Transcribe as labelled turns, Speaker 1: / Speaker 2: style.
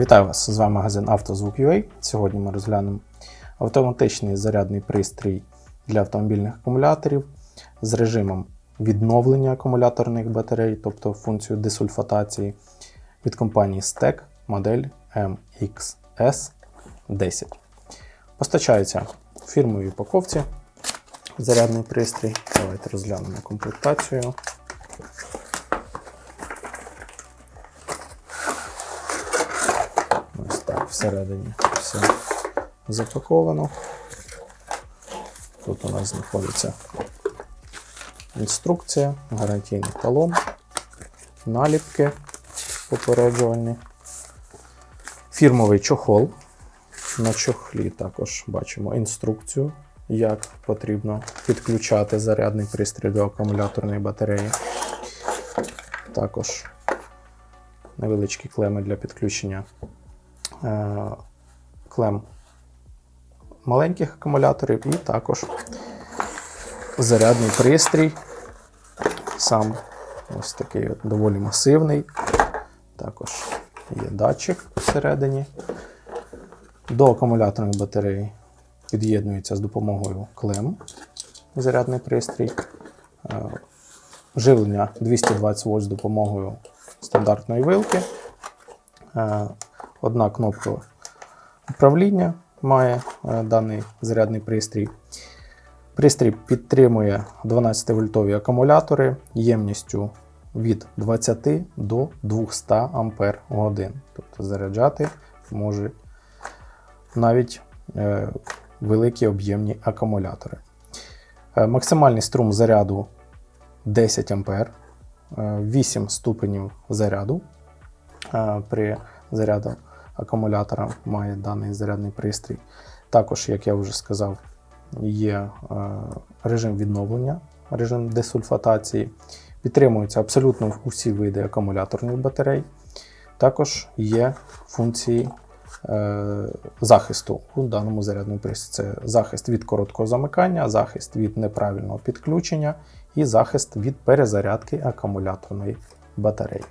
Speaker 1: Вітаю вас! З вами магазин «Автозвук.UA». Сьогодні ми розглянемо автоматичний зарядний пристрій для автомобільних акумуляторів з режимом відновлення акумуляторних батарей, тобто функцію десульфатації від компанії STEC модель MXS10. Постачається в упаковці зарядний пристрій. Давайте розглянемо комплектацію. Ось так всередині все запаковано. Тут у нас знаходиться інструкція, гарантійний талон, наліпки попереджувальні, фірмовий чохол. На чохлі також бачимо інструкцію, як потрібно підключати зарядний пристрій до акумуляторної батареї. Також невеличкі клеми для підключення клем маленьких акумуляторів і також зарядний пристрій. Сам ось такий от доволі масивний. Також є датчик всередині. До акумуляторної батареї під'єднується з допомогою клем зарядний пристрій. Е, Живлення 220 вольт з допомогою стандартної вилки. Одна кнопка управління має е, даний зарядний пристрій. Пристрій підтримує 12-вольтові акумулятори ємністю від 20 до 200 Ампер годин. Тобто заряджати може навіть е, великі об'ємні акумулятори. Е, максимальний струм заряду 10 Ампер, е, 8 ступенів заряду. Е, При заряду акумулятора має даний зарядний пристрій. Також, як я вже сказав, є е, режим відновлення, режим десульфатації. Підтримуються абсолютно усі види акумуляторних батарей. Також є функції е, захисту у даному зарядному пристрої. Це захист від короткого замикання, захист від неправильного підключення і захист від перезарядки акумуляторної батареї.